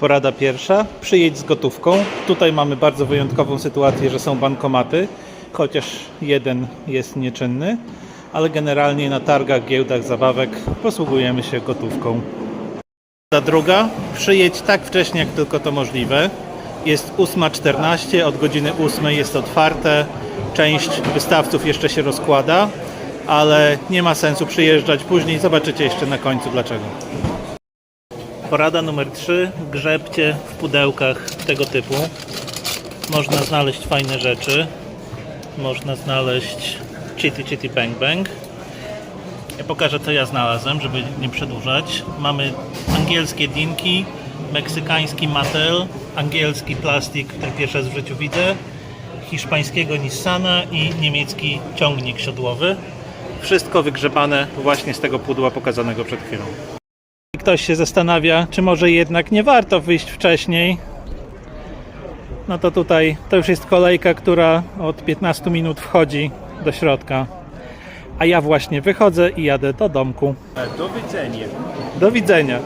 Porada pierwsza, przyjedź z gotówką. Tutaj mamy bardzo wyjątkową sytuację, że są bankomaty, chociaż jeden jest nieczynny, ale generalnie na targach, giełdach zabawek posługujemy się gotówką. Porada druga, przyjedź tak wcześnie jak tylko to możliwe. Jest 8.14, od godziny 8 jest otwarte. Część wystawców jeszcze się rozkłada, ale nie ma sensu przyjeżdżać później. Zobaczycie jeszcze na końcu dlaczego. Porada numer 3. Grzebcie w pudełkach tego typu. Można znaleźć fajne rzeczy. Można znaleźć Chitty Chitty Bang Bang. Ja pokażę co ja znalazłem, żeby nie przedłużać. Mamy angielskie dinki, meksykański Mattel, angielski plastik, który pierwszy raz w życiu widzę, hiszpańskiego Nissana i niemiecki ciągnik siodłowy. Wszystko wygrzebane właśnie z tego pudła pokazanego przed chwilą. Ktoś się zastanawia, czy może jednak nie warto wyjść wcześniej. No to tutaj to już jest kolejka, która od 15 minut wchodzi do środka. A ja właśnie wychodzę i jadę do domku. Do widzenia. Do widzenia.